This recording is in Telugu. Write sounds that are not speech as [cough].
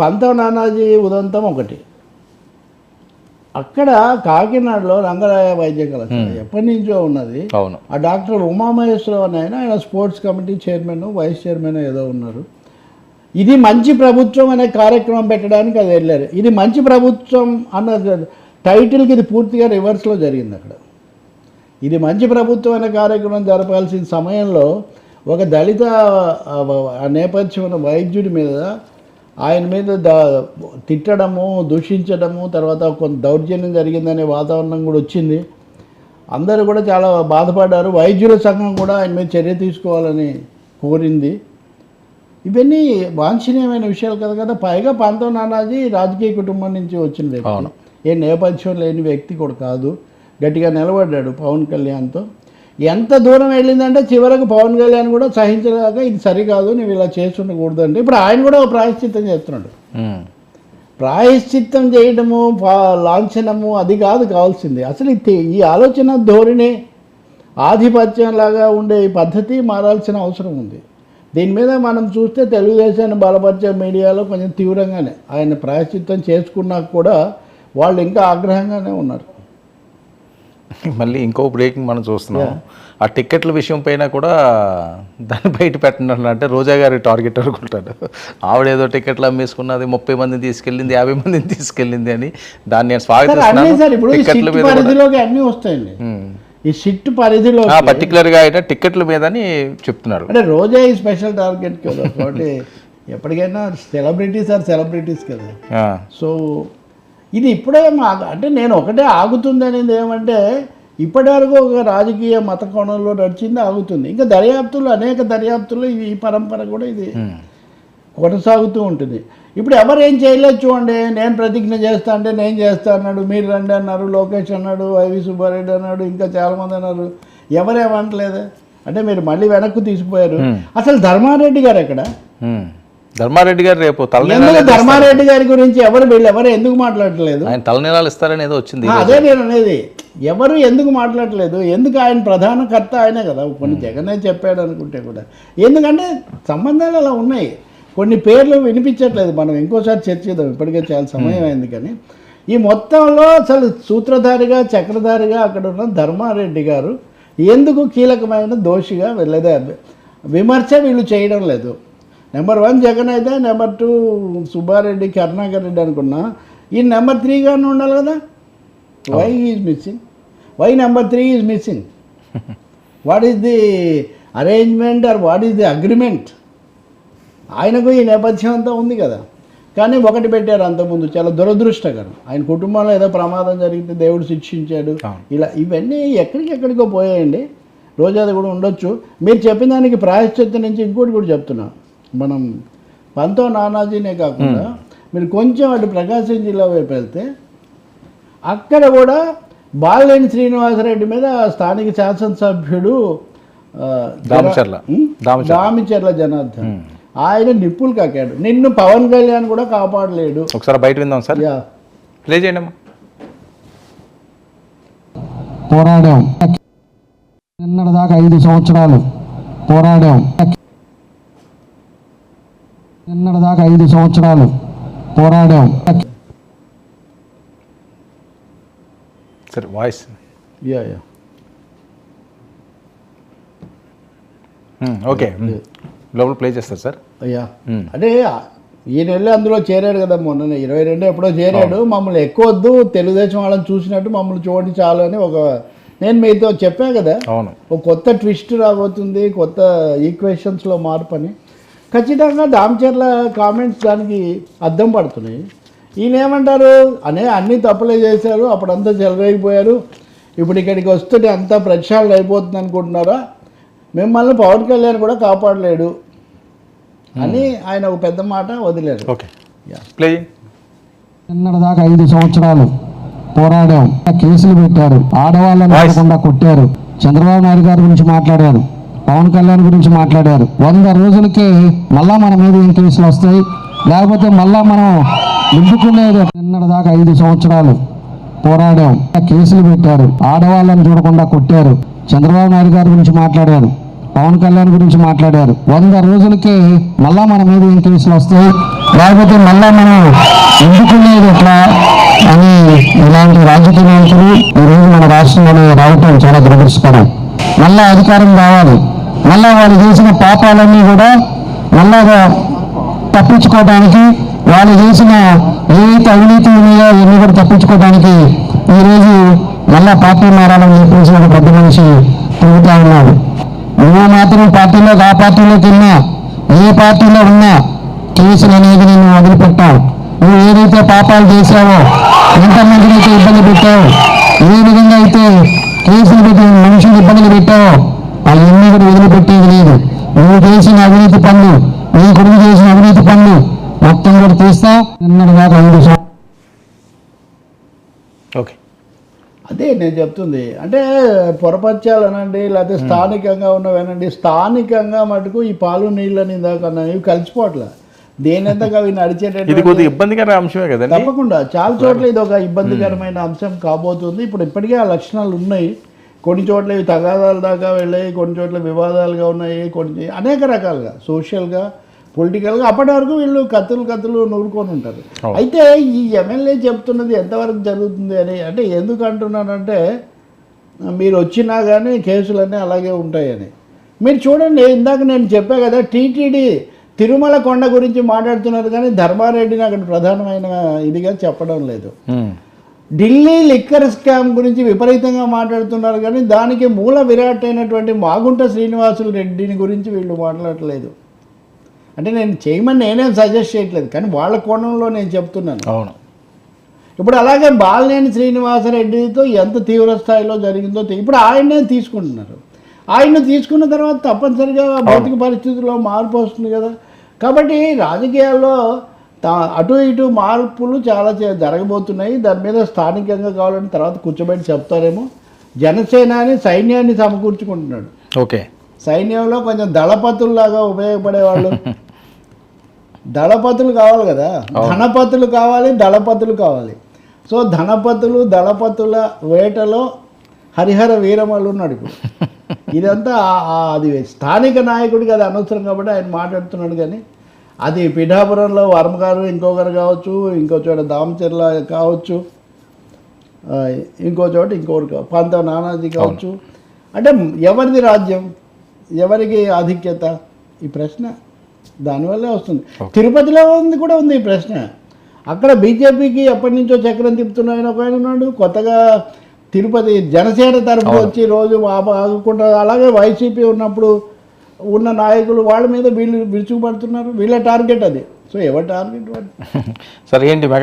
పంత నానాజీ ఉదంతం ఒకటి. అక్కడ కాకినాడలో రంగరాయ వైద్య కళాశాల ఎప్పటి నుంచో ఉన్నది. అవును. ఆ డాక్టర్ ఉమామహేశ్వరరావు అని ఆయన ఆయన sports committee chairman vice chairman ఏదో ఉన్నారు. ఇది మంచి ప్రభుత్వం అనే కార్యక్రమం పెట్టడానికి అది వెళ్ళారు. ఇది మంచి ప్రభుత్వం అన్న టైటిల్కి ఇది పూర్తిగా రివర్స్లో జరిగింది అక్కడ. ఇది మంచి ప్రభుత్వం అనే కార్యక్రమం జరపాల్సిన సమయంలో ఒక దళిత నేపథ్యం ఉన్న వైద్యుడి మీద ఆయన మీద దా తిట్టడము దూషించడము తర్వాత కొంత దౌర్జన్యం జరిగిందనే వాతావరణం కూడా వచ్చింది. అందరూ కూడా చాలా బాధపడ్డారు. వైద్యుల సంఘం కూడా ఆయన మీద చర్య తీసుకోవాలని కోరింది. ఇవన్నీ వాంఛనీయమైన విషయాలు కదా కదా. పైగా పంతో నానాజీ రాజకీయ కుటుంబం నుంచి వచ్చిన వ్యక్తి. ఏ నేపథ్యం లేని వ్యక్తి కూడా కాదు. గట్టిగా నిలబడ్డాడు పవన్ కళ్యాణ్తో. ఎంత దూరం వెళ్ళిందంటే చివరకు పవన్ కళ్యాణ్ కూడా సహించలేక ఇది సరికాదు నువ్వు ఇలా చేస్తుండకూడదు అంటే ఇప్పుడు ఆయన కూడా ఒక ప్రాయశ్చిత్తం చేస్తున్నాడు. ప్రాయశ్చిత్తం చేయడము లాంఛనము అది కాదు కావాల్సింది. అసలు ఈ ఆలోచన ధోరణి ఆధిపత్యంలాగా ఉండే ఈ పద్ధతి మారాల్సిన అవసరం ఉంది. దీని మీద మనం చూస్తే తెలుగుదేశాన్ని బలపరిచే మీడియాలో కొంచెం తీవ్రంగానే. ఆయన ప్రాయశ్చిత్తం చేసుకున్నాక కూడా వాళ్ళు ఇంకా ఆగ్రహంగానే ఉన్నారు. మళ్ళీ ఇంకో బ్రేకింగ్ మనం చూస్తున్నాం. ఆ టికెట్ల విషయం పైన కూడా దాన్ని బయట పెట్టండి అంటే రోజా గారి టార్గెట్ అనుకుంటాడు. ఆవిడ ఏదో టికెట్లు అమ్మేసుకున్నది ముప్పై మందిని తీసుకెళ్ళింది యాభై మందిని తీసుకెళ్ళింది అని దాన్ని నేను ఇప్పుడు ఈ సిట్ పరిధిలో ఆ, particular గా అయితే టికెట్ల మీద అని చెప్తున్నారు. అంటే రోజా ఈ స్పెషల్ టార్గెట్ కదా కాబట్టి ఎప్పటికైనా సెలబ్రిటీస్ ఆర్ సెలబ్రిటీస్ కదా. సో ఇది ఇప్పుడే మా అంటే నేను ఒకటే ఆగుతుంది అనేది ఏమంటే ఇప్పటి వరకు ఒక రాజకీయ మత కోణంలో నడిచింది ఆగుతుంది. ఇంకా దర్యాప్తులు అనేక దర్యాప్తులు ఈ పరంపర కూడా ఇది. కొనసాగుతూ ఉంటుంది. ఇప్పుడు ఎవరు ఏం చేయలేదు చూడండి నేను ప్రతిజ్ఞ చేస్తా అంటే నేను చేస్తా అన్నాడు మీరు రండి అన్నారు లోకేష్ అన్నాడు వైవి సుబ్బారెడ్డి అన్నాడు ఇంకా చాలామంది అన్నారు. ఎవరేమనట్లేదు అంటే మీరు మళ్ళీ వెనక్కు తీసిపోయారు అసలు ధర్మారెడ్డి గారు ఎక్కడ. ధర్మారెడ్డి గారు రేపు తలనీలాలు ధర్మారెడ్డి గారి గురించి ఎవరు వీళ్ళు? ఎవరు ఎందుకు మాట్లాడట్లేదు? ఆయన తలనీలాలు ఇస్తారని ఏదో వచ్చింది అదే నేను అనేది. ఎవరు ఎందుకు మాట్లాడట్లేదు? ఎందుకు ఆయన ప్రధాన కర్త ఆయనే కదా? కొన్ని జగనే చెప్పాడు అనుకుంటే కూడా. ఎందుకంటే సంబంధాలు అలా ఉన్నాయి. కొన్ని పేర్లు వినిపించట్లేదు. మనం ఇంకోసారి చర్చిద్దాం ఇప్పటికే చాలా సమయం అయింది కానీ. ఈ మొత్తంలో అసలు సూత్రధారిగా చక్రధారిగా అక్కడ ఉన్న ధర్మారెడ్డి గారు ఎందుకు కీలకమైన దోషిగా వెళ్ళదే విమర్శ వీళ్ళు చేయడం లేదు. నెంబర్ వన్ జగన్ అయితే నెంబర్ టూ సుబ్బారెడ్డి కరుణాకర్ రెడ్డి అనుకున్నా. ఈ నెంబర్ త్రీగానే ఉండాలి కదా? Why is missing why number three is missing what is the arrangement or what is the agreement ఆయనకు ఈ నేపథ్యం అంతా ఉంది కదా. కానీ ఒకటి పెట్టారు అంతకుముందు చాలా దురదృష్టకరం. ఆయన కుటుంబంలో ఏదో ప్రమాదం జరిగితే దేవుడు శిక్షించాడు. ఇలా ఇవన్నీ ఎక్కడికి ఎక్కడికో పోయాయండి రోజాది కూడా ఉండొచ్చు. మీరు చెప్పిన దానికి ప్రాయశ్చిత్తం నుంచి ఇంకోటి కూడా చెప్తున్నా. మనం పంతో నానాజీనే కాకుండా మీరు కొంచెం అటు ప్రకాశం జిల్లా వైపు వెళ్తే అక్కడ కూడా బాలినేని శ్రీనివాసరెడ్డి మీద స్థానిక శాసనసభ్యుడు దామచర్ల. జనార్దన్. ఆయన నిప్పులు కాకాడు. నిన్ను పవన్ కళ్యాణ్ కూడా కాపాడలేడు. ఒకసారి బయట విందాం సార్. ప్లే చేయండి పోరాడాం. నిన్నటిదాకా ఐదు సంవత్సరాలు పోరాడాం. నిన్నటిదాకా ఐదు సంవత్సరాలు పోరాడాం. సరే వాయిస్. యా యా ఓకే లోపల ప్లే చేస్తారు సార్ అయ్యా Hmm. అంటే ఈయన వెళ్ళి అందులో చేరాడు కదా మొన్న ఇరవై రెండు ఎప్పుడో చేరాడు. మమ్మల్ని ఎక్కువ వద్దు తెలుగుదేశం వాళ్ళని చూసినట్టు మమ్మల్ని చూడండి చాలు అని ఒక నేను మీతో చెప్పా కదా. అవును. ఒక కొత్త ట్విస్ట్ రాబోతుంది కొత్త ఈక్వేషన్స్లో మార్పు అని. ఖచ్చితంగా దామచర్ల కామెంట్స్ దానికి అద్దం పడుతున్నాయి. ఈయన ఏమంటారు? అనే అన్ని తప్పులే చేశారు అప్పుడంతా చెలరేగిపోయారు. ఇప్పుడు ఇక్కడికి వస్తుంటే అంతా ప్రక్షాళన అయిపోతుంది అనుకుంటున్నారా? మిమ్మల్ని పవన్ కళ్యాణ్ కూడా కాపాడలేడు అని ఆయన ఒక పెద్ద మాట వదిలేరు. ఓకే. నిన్నటిదాకా ఐదు సంవత్సరాలు పోరాడాం కేసులు పెట్టారు ఆడవాళ్ళని కొట్టారు. చంద్రబాబు నాయుడు గారి గురించి మాట్లాడారు. పవన్ కళ్యాణ్ గురించి మాట్లాడారు. వంద రోజులకి మళ్ళా మన మీద ఏం కేసులు వస్తాయి? లేకపోతే మళ్ళా మనం నింపుకునేది నిన్నటిదాకా ఐదు సంవత్సరాలు పోరాడాం. కేసులు పెట్టారు. ఆడవాళ్ళని చూడకుండా కొట్టారు. చంద్రబాబు నాయుడు గారి గురించి మాట్లాడారు. పవన్ కళ్యాణ్ గురించి మాట్లాడారు. వంద రోజులకి మళ్ళా మన మీద ఏం కేసులు వస్తాయి? లేకపోతే మళ్ళా మనం ఎందుకునేది ఎట్లా? అని ఇలాంటి రాజకీయ నాయకులు ఈరోజు మన రాష్ట్రంలో రావటం చాలా దురదృష్టకరం. మళ్ళా అధికారం కావాలి మళ్ళా వాళ్ళు చేసిన పాపాలన్నీ కూడా మళ్ళా తప్పించుకోవడానికి వాళ్ళు చేసిన ఏవైతే అవినీతి ఉన్నాయో ఇవన్నీ కూడా తప్పించుకోవడానికి ఈరోజు మళ్ళా పార్టీ మారాలని చెప్పేసి ఒక పెద్ద మనిషి తిరుగుతూ ఉన్నాడు. నువ్వు మాత్రం పార్టీలోకి ఆ పార్టీలోకి వెళ్ళినా ఏ పార్టీలో ఉన్నా కేసులు అనేది నేను వదిలిపెట్టావు. నువ్వు ఏదైతే పాపాలు చేశావో ఎంతమందిని అయితే ఇబ్బంది పెట్టావు ఏ విధంగా అయితే కేసులు పెట్టి మనుషులు ఇబ్బందులు పెట్టావో అవన్నీ కూడా వదిలిపెట్టేది లేదు. నువ్వు చేసిన అవినీతి పనులు నీ కొడుకు చేసిన అవినీతి పనులు మొత్తం కూడా తీస్తా. నిన్నటి దాకా ఐదు సంవత్సరాలు ఓకే. అదే నేను చెప్తుంది. అంటే పొరపత్యాలు అనండి లేకపోతే స్థానికంగా ఉన్నవేనండి. స్థానికంగా మటుకు ఈ పాలు నీళ్ళని ఇందాక అన్నా ఇవి కలిసిపోవట్లే. దేనంతగా అవి ఇది నడిచేటటువంటి కొద్దిగా ఇబ్బందికర అంశమే కదండి. తప్పకుండా. చాలా చోట్ల ఇది ఒక ఇబ్బందికరమైన అంశం కాబోతుంది. ఇప్పుడు ఇప్పటికే ఆ లక్షణాలు ఉన్నాయి. కొన్ని చోట్ల ఇవి తగాదాల దాకా వెళ్ళాయి కొన్ని చోట్ల వివాదాలుగా ఉన్నాయి కొన్ని అనేక రకాలుగా సోషల్గా పొలిటికల్గా అప్పటి వరకు వీళ్ళు కత్తులు కత్తులు నూరుకొని ఉంటారు. అయితే ఈ ఎమ్మెల్యే చెప్తున్నది ఎంతవరకు జరుగుతుంది అని అంటే ఎందుకు అంటున్నానంటే మీరు వచ్చినా కానీ కేసులన్నీ అలాగే ఉంటాయని మీరు చూడండి ఇందాక నేను చెప్పా కదా టీటీడీ తిరుమల కొండ గురించి మాట్లాడుతున్నారు కానీ ధర్మారెడ్డిని అక్కడ ప్రధానమైన ఇదిగా చెప్పడం లేదు. ఢిల్లీ లిక్కర్ స్కామ్ గురించి విపరీతంగా మాట్లాడుతున్నారు కానీ దానికి మూల విరాట్ అయినటువంటి మాగుంట శ్రీనివాసులు రెడ్డిని గురించి వీళ్ళు మాట్లాడట్లేదు అంటే నేను చేయమని నేనేం సజెస్ట్ చేయట్లేదు కానీ వాళ్ళ కోణంలో నేను చెప్తున్నాను. అవును. ఇప్పుడు అలాగే బాలినేని శ్రీనివాసరెడ్డితో ఎంత తీవ్ర స్థాయిలో జరిగిందో ఇప్పుడు ఆయన్నే తీసుకుంటున్నారు. ఆయన్ని తీసుకున్న తర్వాత తప్పనిసరిగా భౌతిక పరిస్థితుల్లో మార్పు వస్తుంది కదా. కాబట్టి రాజకీయాల్లో తా- అటు ఇటు మార్పులు చాలా జరగబోతున్నాయి. దాని మీద స్థానికంగా కావాలని తర్వాత కూర్చోబెట్టి చెప్తారేమో. జనసేనాని సైన్యాన్ని సమకూర్చుకుంటున్నాడు. ఓకే. సైన్యంలో కొంచెం దళపతుల్లాగా ఉపయోగపడేవాళ్ళు. దళపతులు కావాలి కదా. ధనపతులు కావాలి దళపతులు కావాలి. సో ధనపతులు దళపతుల వేటలో హరిహర వీరమల్లు ఉన్నాడు ఇప్పుడు. [laughs] ఇదంతా అది స్థానిక నాయకుడికి అది అనవసరం కాబట్టి ఆయన మాట్లాడుతున్నాడు కానీ అది పిఠాపురంలో వర్మ గారు ఇంకొకరు కావచ్చు ఇంకో చోట దామచర్ల కావచ్చు ఇంకో చోట ఇంకొకరు కావచ్చు పంత నానాజీ కావచ్చు. అంటే ఎవరిది రాజ్యం? ఎవరికి ఆధిక్యత? ఈ ప్రశ్న దానివల్లే వస్తుంది. తిరుపతిలో ఉంది కూడా ఉంది ఈ ప్రశ్న. అక్కడ బీజేపీకి ఎప్పటి నుంచో చక్రం తిప్పుతున్నాయని ఒక ఆయన ఉన్నాడు. కొత్తగా తిరుపతి జనసేన తరఫు వచ్చి రోజు ఆగకుండా అలాగే వైసీపీ ఉన్నప్పుడు ఉన్న నాయకులు వాళ్ళ మీద వీళ్ళు విరుచుకుపడుతున్నారు. వీళ్ళ టార్గెట్ అది. సో ఎవరి టార్గెట్ [laughs] సరే ఏంటి మెగా